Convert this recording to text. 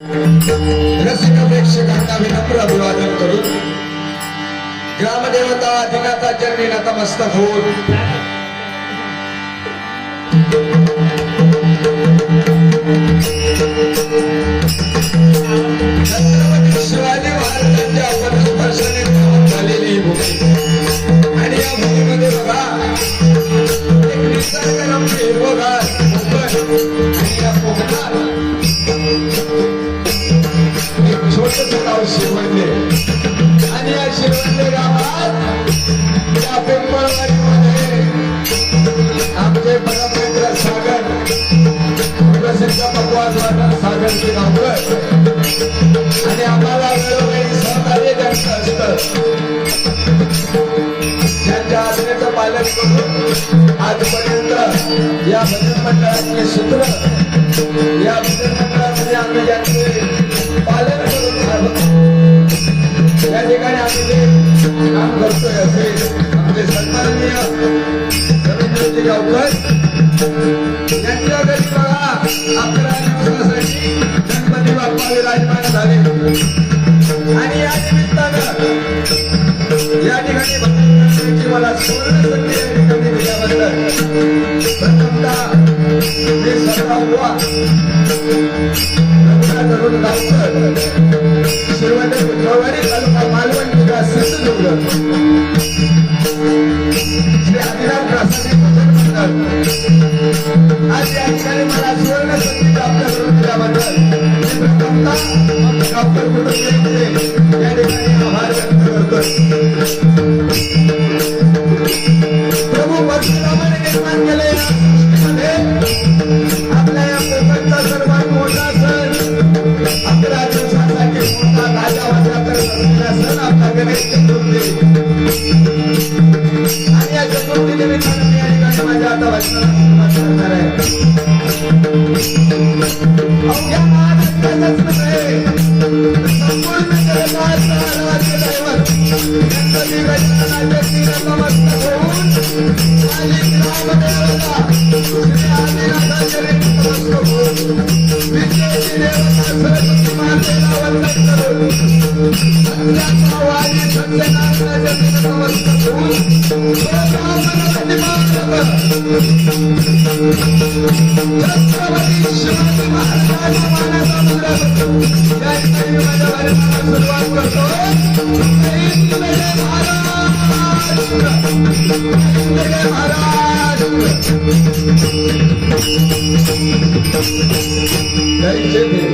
रसिक प्रेक्षकांना विनम्र अभिवादन करून ग्रामदेवता दिनाचा चरणी नतमस्तक होऊन छत्रपती शिवाजी महाराजांच्या पदस्पर्शाने झालेली भूमी. आणि या भूमीमध्ये बघा आणि गावात या पिंपळवाडीमध्ये आमचे परममित्र सागर प्रसिद्ध पकवान वाटण गावकर आणि आम्हाला वेळोवेळी सहकार्य त्यांचं असतं त्यांच्या आज्ञेचं पालन करून आजपर्यंत या भजन मंडळाचे सूत्र ठिकाणी आम्ही जे काम करतोय असे आपले सन्माननीय रवींद्रजी गावकर यांच्या घरी बघा अकरा दिवसासाठी गणपती बाप्पा विराजमान झाले आणि या निमित्तानं या ठिकाणी भजन मला सुवर्ण संधी या ठिकाणी दिल्याबद्दल प्रथमता मी सर्वांना रघुनाथ अरुण गावकर शिरवंडे बुधवारी तालुका मालवण जिल्हा सिंधुदुर्ग श्री आदिराम प्रासादिक भजन मंडळ आज या ठिकाणी मला सुवर्ण संधी प्राप्त करून दिल्याबद्दल मी प्रथमतः डॉक्टर कुटुंबियांचे या ठिकाणी आभार व्यक्त करतोय प्रभू परशुरामाने निर्माण केले या सृष्टीमध्ये आपल्या या कोकणचा सर्वात मोठा सण. अकरा दिवसासाठी मोठा राजा वाजा करत असलेला सण आपला गणेश चतुर्थी. आणि या चतुर्थी निमित्तानं मी या ठिकाणी माझ्या आता वचनाला सुरुवात करणार आहे. अवघ्या महाराष्ट्राचाच नव्हे, संपूर्ण जगताचं आराध्य दैवत. गणपती गजाननाच्या शिरसमस्त होऊन माझी ग्रामदेवता श्री आदिनाथाच्या नतमस्तक होऊन विद्येची देवता सरस्वती मातेला वंदन करून सत्याचा वाणी सत्यनारायणाच्या नतमस्तक होऊन स्वतः छत्रपती शिवाजी महाराजांच्या मानाचा मुद्रा करतो या ठिकाणी मी माझ्या भाषणाला सुरुवात करतो जय महाराज जय महाराज जय जय